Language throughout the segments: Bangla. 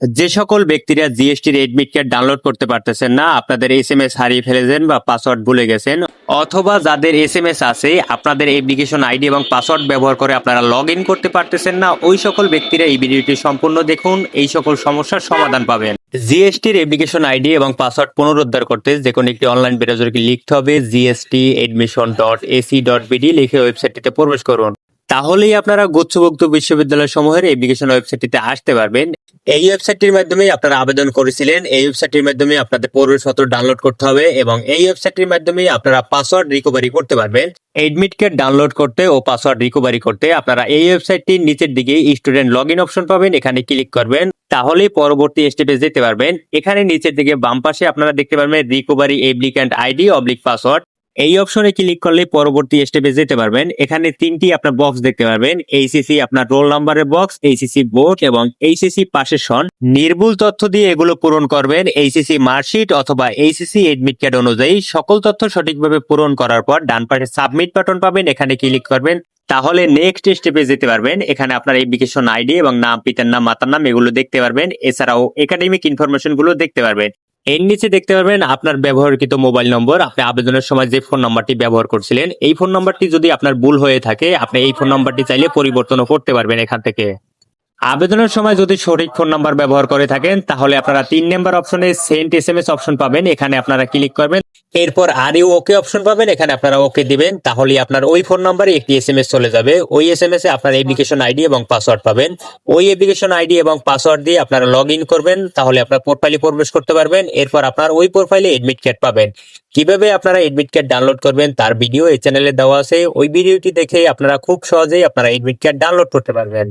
যে সকল ব্যক্তিরা জিএসটির এডমিট কার্ড ডাউনলোড করতে পারতেছেন না, আপনাদের এস এম এস হারিয়ে ফেলেছেন বা পাসওয়ার্ড ভুলে গেছেন, অথবা যাদের এস এম এস আছে, আপনাদের অ্যাপ্লিকেশন আইডি এবং পাসওয়ার্ড ব্যবহার করে আপনারা লগ ইন করতে পারতেছেন না, ওই সকল ব্যক্তিরা এই ভিডিওটি সম্পূর্ণ দেখুন, এই সকল সমস্যার সমাধান পাবেন। জিএসটির অ্যাপ্লিকেশন আইডি এবং পাসওয়ার্ড পুনরুদ্ধার করতে যে কোনো একটি অনলাইন ব্রাউজারকে লিখতে হবে GST admission dot AC dot BD লিখে ওয়েবসাইটটিতে প্রবেশ করুন। তাহলেই আপনারা গুচ্ছভুক্ত বিশ্ববিদ্যালয় সমূহের অ্যাপ্লিকেশন ওয়েবসাইটটিতে আসতে পারবেন। এই ওয়েবসাইটটির মাধ্যমে আপনারা আবেদন করেছিলেন। এই ওয়েবসাইটটির মাধ্যমে আপনাদের প্রবেশপত্র ডাউনলোড করতে হবে এবং এই ওয়েবসাইটটির মাধ্যমে আপনারা পাসওয়ার্ড রিকভারি করতে পারবেন। এডমিট কার্ড ডাউনলোড করতে ও পাসওয়ার্ড রিকভারি করতে আপনারা এই ওয়েবসাইটটির নিচের দিকে স্টুডেন্ট লগ ইন অপশন পাবেন, এখানে ক্লিক করবেন। তাহলেই পরবর্তী স্টেপে যেতে পারবেন। এখানে নিচের দিকে বাম পাশে আপনারা দেখতে পারবেন recovery applicant ID oblique password এই অপশনে ক্লিক করলে পরবর্তী স্টেপে যেতে পারবেন। এখানে তিনটি আপনার বক্স দেখতে পারবেন। এইসিসি আপনার রোল নাম্বারের বক্স এইসিসি বোর্ড এবং এইসিসি পাশের সন। নির্ভুল তথ্য দিয়ে এগুলো পূরণ করবেন এইসিসি মার্কশিট অথবা এইসিসি এডমিট কার্ড অনুযায়ী। সকল তথ্য সঠিকভাবে পূরণ করার পর ডান পাশে সাবমিট বাটন পাবেন, এখানে ক্লিক করবেন। তাহলে নেক্সট স্টেপে যেতে পারবেন। এখানে আপনার এপ্লিকেশন আইডি এবং নাম, পিতার নাম, মাতার নাম এগুলো দেখতে পারবেন। এছাড়াও একাডেমিক ইনফরমেশনগুলো দেখতে পারবেন। এর নিচে দেখতে পারবেন আপনার ব্যবহৃত মোবাইল নম্বর। আপনি আবেদনের সময় যে ফোন নাম্বারটি ব্যবহার করছিলেন, এই ফোন নাম্বারটি যদি আপনার ভুল হয়ে থাকে, আপনি এই ফোন নাম্বারটি চাইলে পরিবর্তনও করতে পারবেন এখান থেকে। আবেদনের সময় যদি সঠিক ফোন নাম্বার ব্যবহার করে থাকেন, তাহলে আপনারা তিন নাম্বার অপশনে sent S M S option পাবেন। এখানে আপনারা ক্লিক করবেন এরপর আর ওকে অপশন পাবেন। এখানে আপনারা ওকে দিবেন। তাহলে আপনার ওই ফোন নাম্বারে একটি এস এম এস চলে যাবে। ওই এস এম এস এ আপনার অ্যাপ্লিকেশন আইডি এবং পাসওয়ার্ড পাবেন। ওই অ্যাপ্লিকেশন আইডি এবং পাসওয়ার্ড দিয়ে আপনারা লগ ইন করবেন। তাহলে আপনার প্রোফাইলে প্রবেশ করতে পারবেন। এরপর আপনার ওই প্রোফাইলে এডমিট কার্ড পাবেন। কীভাবে আপনারা এডমিট কার্ড ডাউনলোড করবেন তার ভিডিও এই চ্যানেলে দেওয়া আছে। ওই ভিডিওটি দেখে আপনারা খুব সহজেই আপনারা এডমিট কার্ড ডাউনলোড করতে পারবেন।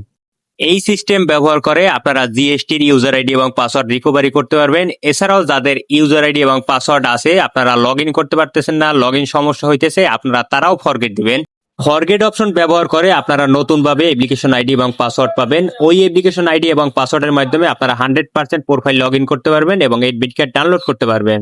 এই সিস্টেম ব্যবহার করে আপনারা জিএসটির ইউজার আইডি এবং পাসওয়ার্ড রিকভারি করতে পারবেন। এছাড়াও যাদের ইউজার আইডি এবং পাসওয়ার্ড আছে, আপনারা লগ করতে পারতেছেন না লগ সমস্যা হইতেছে, আপনারা তারাও ফরগেট দিবেন। ফরগেট অপশন ব্যবহার করে আপনারা নতুনভাবে অ্যাপ্লিকেশন আইডি এবং পাসওয়ার্ড পাবেন। ওই অ্যাপ্লিকেশন আইডি এবং পাসওয়ার্ডের মাধ্যমে আপনারা হান্ড্রেড পার্সেন্ট প্রোফাইল লগ করতে পারবেন এবং এডমিট কার্ড ডাউনলোড করতে পারবেন।